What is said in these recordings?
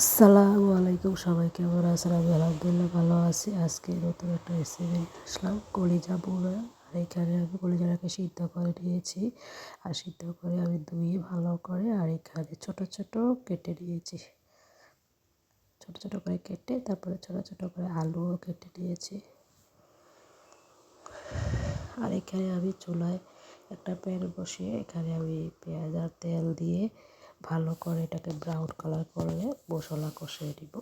আসসালামু আলাইকুম সবাই, কেমন আছেন? আমি আলহামদুলিল্লাহ ভালো আছি। আজকে নতুন একটা রেসিপি আসলাম, কলিজা বুড়া আর এখানে আমি কলিজাটাকে সিদ্ধ করে নিয়েছি। আর সিদ্ধ করে আমি ধুয়ে ভালো করে আর এখানে ছোট ছোট কেটে নিয়েছি। ছোট ছোট করে কেটে তারপরে ছোট ছোট করে আলুও কেটে নিয়েছি। আর এখানে আমি চুলায় একটা প্যান বসিয়ে এখানে আমি পেঁয়াজ আর তেল দিয়ে ভালো করে এটাকে ব্রাউন কালার করলে মশলা কষিয়ে দিব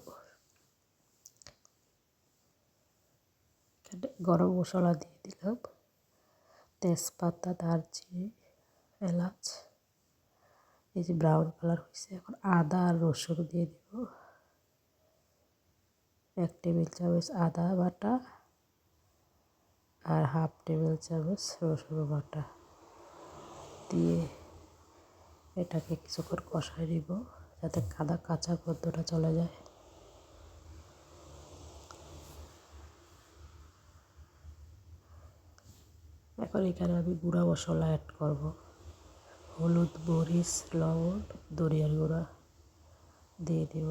গরম মশলা দিয়ে দিলাম। তেজপাতা, দারচিনি, এলাচ, এই যে ব্রাউন কালার হয়েছে এখন আদা আর রসুন দিয়ে দিব। এক টেবিল চামচ আদা বাটা আর হাফ টেবিল চামচ রসুন বাটা দিয়ে এটাকে কিছুক্ষণ কষায় নিব, যাতে কাদা, কাঁচা গন্ধটা চলে যায়। এখন এখানে আমি গুঁড়া মশলা অ্যাড করব। হলুদ, মরিচ, লবণ দরিয়ার গুঁড়া দিয়ে দেব।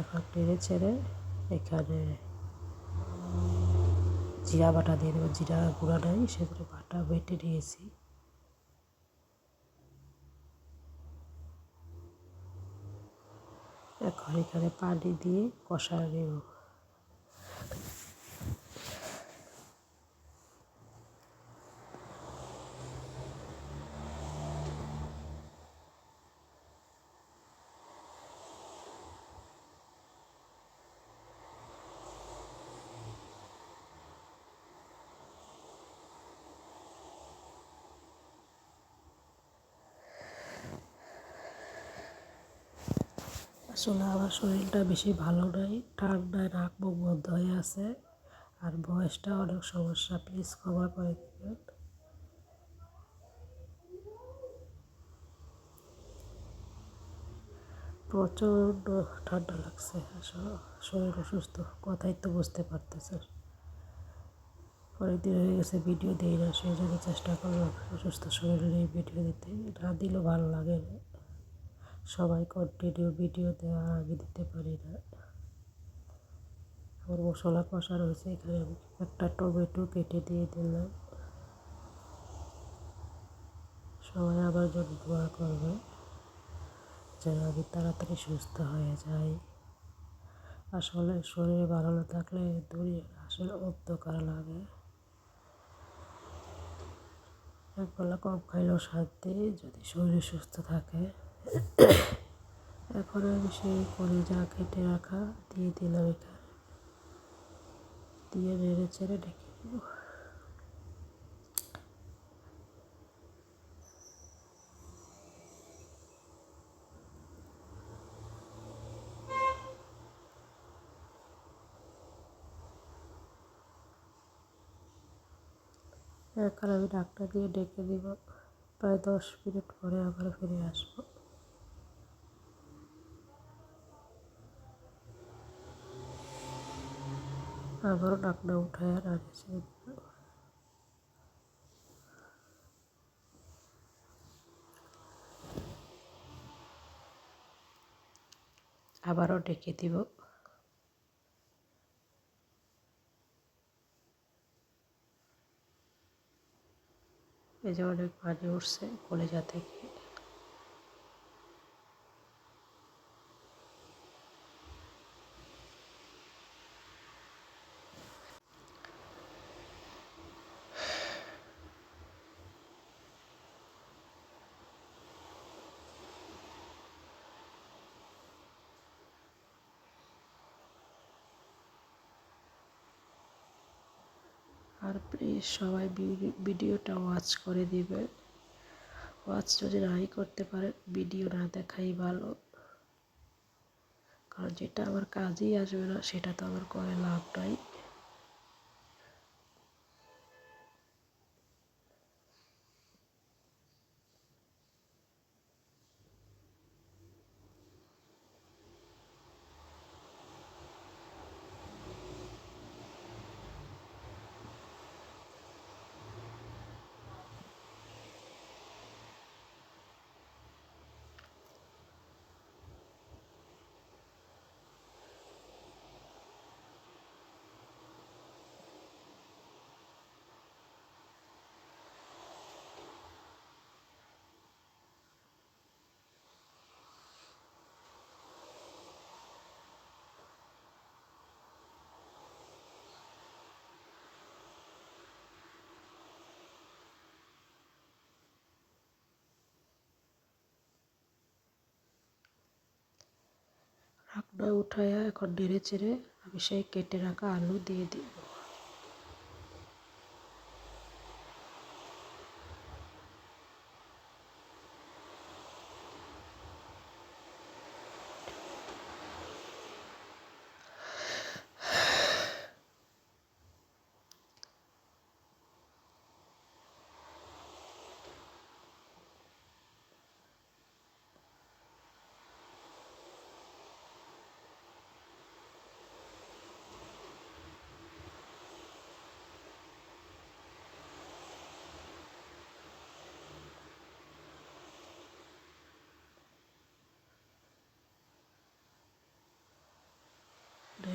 এখন টেনে ছেড়ে এখানে জিরা বাটা দিয়ে দেবো, জিরা গুঁড়া নেই, সেগুলো বাটা বেটে নিয়েছি। এখন এখানে পানি দিয়ে কষা নেব। আসলে আমার শরীরটা বেশি ভালো নয় ঠান্ডায় নাক মুখ বন্ধ হয়ে আছে, আর বয়সটা অনেক সমস্যা প্লিজ ক্ষমা করে দেবেন। প্রচণ্ড ঠান্ডা লাগছে শরীর অসুস্থ, কথাই তো বুঝতে পারতেছে অনেকদিন হয়ে গেছে ভিডিও দিই না, সেই জন্য চেষ্টা করলাম অসুস্থ শরীর ভিডিও দিতে, না দিলেও ভালো লাগে না। সবাই কন্টিনিউ ভিডিও দেওয়া আমি দিতে পারি না। আমার মশলা কষা রয়েছে, এখানে আমি একটা টমেটো কেটে দিয়ে দিলাম। সবাই আমার জন্য দোয়া করবে যেন আমি তাড়াতাড়ি সুস্থ হয়ে যাই আসলে শরীর ভালো না থাকলে দুনিয়ার আসলে অন্ধকার লাগে। একবেলা কম খাইলেও শান্তি, যদি শরীর সুস্থ থাকে। এখন আমি সেই কলিজা কেটে রাখা দিয়ে দিলাম এখানে। দিয়ে নেড়ে চেড়ে ডেকে দিব। এখন আমি ডাক্তার দিয়ে ডেকে দিব। প্রায় দশ মিনিট পরে আবার ফিরে আসব। আবারও ডাকনা উঠায় আর আগে আবারও ডেকে দিব। এই যে অনেক পানি উঠছে কলেজা থেকে আর প্লিজ সবাই ভিডিওটা ওয়াচ করে দিবে। ওয়াচ যদি নাই করতে পারে ভিডিও না দেখাই ভালো। কারণ যেটা আমার কাজেই আসবে না, সেটা তো আমার করে লাভ নাই। ওটা উঠাইয়া এখন নেড়ে চেড়ে আমি সেই কেটে রাখা আলু দিয়ে দিব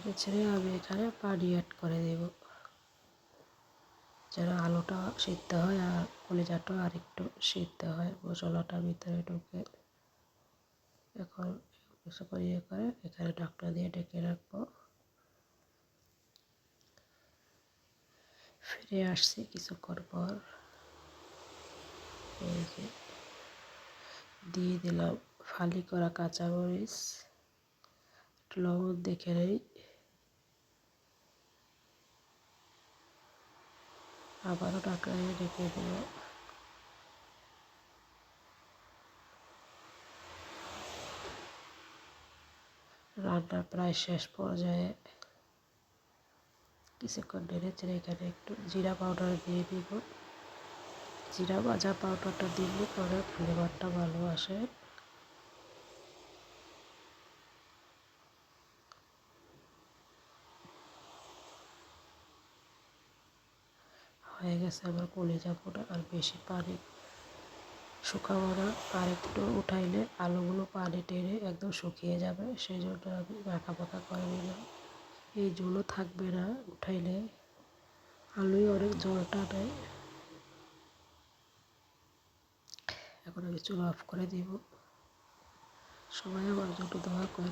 নেড়ে ছেড়ে আমি এখানে পানি অ্যাড করে দেব। যেন আলুটা সিদ্ধ হয় আর কলিজাটাও আর একটু সিদ্ধ হয়। মশলাটা ভিতরে ঢুকে এখন কিছু ইয়ে করে এখানে ঢাকনা দিয়ে ডেকে রাখব। ফিরে আসছি কিছুক্ষণ পর। দিয়ে দিলাম ফালি করা কাঁচামরিচ। লবণ দেখে নেই। আবারও ঢাকা দিয়ে ঢেকে দেব রান্না প্রায় শেষ পর্যায়ে কিছুক্ষণ নেড়ে চেড়ে এখানে একটু জিরা পাউডার দিয়ে দিব। জিরা ভাজা পাউডারটা দিলে পরে ফ্লেভারটা ভালো আসে। হয়ে গেছে আমার কলিজা পোড়া আর বেশি পানি। শুকাবো না আর একটু উঠাইলে আলুগুলো পানি টেনে একদম শুকিয়ে যাবে, সেই জন্য আমি মাখা পাখা করে নিলাম। এই জলও থাকবে না, উঠাইলে আলুই অনেক জলটা নেয় এখন আমি চুল অফ করে দিব। সবাই আমার জন্য দোয়া করে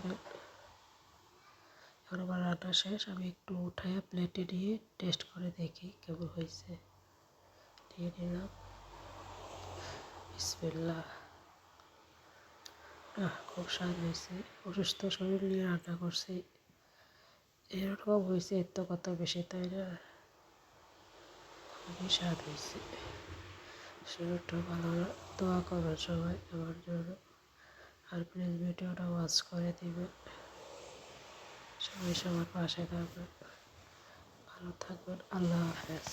এখন আমার রান্না শেষ, আমি একটু উঠাইয়া প্লেটে নিয়ে টেস্ট করে দেখি কেমন হয়েছে। দিয়ে নিলাম। বিসমিল্লা খুব স্বাদ হয়েছে। অসুস্থ শরীর নিয়ে রান্না করছি। এরকম হয়েছে এর তো কত বেশি, তাই না? খুবই স্বাদ হয়েছে। শরীরটা ভালো দোয়া করবেন সবাই আমার জন্য। আর প্লিজ ভিডিওটা ওয়াচ করে দিবেন। সবাই সবার পাশে থাকবেন ভালো থাকবেন আল্লাহ হাফেজ।